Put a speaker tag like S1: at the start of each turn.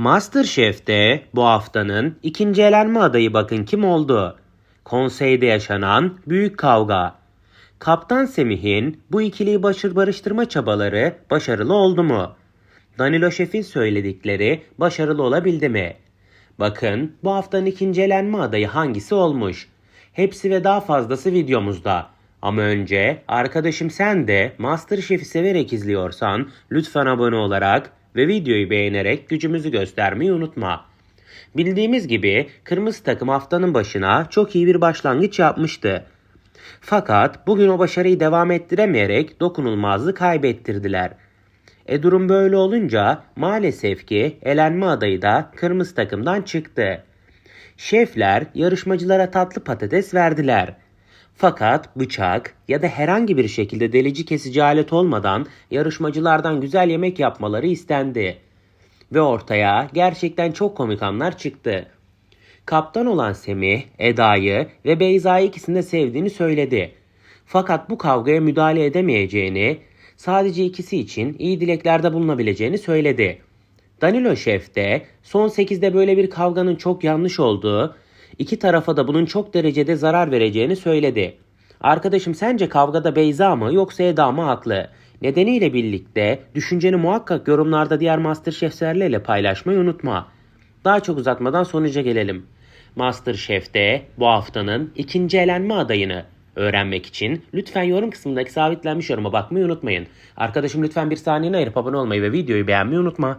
S1: Masterchef'te bu haftanın ikinci elenme adayı bakın kim oldu? Konseyde yaşanan büyük kavga. Kaptan Semih'in bu ikiliyi başır barıştırma çabaları başarılı oldu mu? Danilo Şef'in söyledikleri başarılı olabildi mi? Bakın bu haftanın ikinci elenme adayı hangisi olmuş? Hepsi ve daha fazlası videomuzda. Ama önce arkadaşım sen de Masterchef'i severek izliyorsan lütfen abone olarak ve videoyu beğenerek gücümüzü göstermeyi unutma. Bildiğimiz gibi kırmızı takım haftanın başına çok iyi bir başlangıç yapmıştı. Fakat bugün o başarıyı devam ettiremeyerek dokunulmazlığı kaybettirdiler. E durum böyle olunca maalesef ki elenme adayı da kırmızı takımdan çıktı. Şefler yarışmacılara tatlı patates verdiler. Fakat bıçak ya da herhangi bir şekilde delici kesici alet olmadan yarışmacılardan güzel yemek yapmaları istendi. Ve ortaya gerçekten çok komik anlar çıktı. Kaptan olan Semih, Eda'yı ve Beyza'yı ikisini de sevdiğini söyledi. Fakat bu kavgaya müdahale edemeyeceğini, sadece ikisi için iyi dileklerde bulunabileceğini söyledi. Danilo Şef de son 8'de böyle bir kavganın çok yanlış olduğu, iki tarafa da bunun çok derecede zarar vereceğini söyledi. Arkadaşım sence kavgada Beyza mı yoksa Eda mı haklı? Nedeniyle birlikte düşünceni muhakkak yorumlarda diğer Masterchef'lerle paylaşmayı unutma. Daha çok uzatmadan sonuca gelelim. Masterchef'te bu haftanın ikinci elenme adayını öğrenmek için lütfen yorum kısmındaki sabitlenmiş yoruma bakmayı unutmayın. Arkadaşım lütfen bir saniyeni ayırıp abone olmayı ve videoyu beğenmeyi unutma.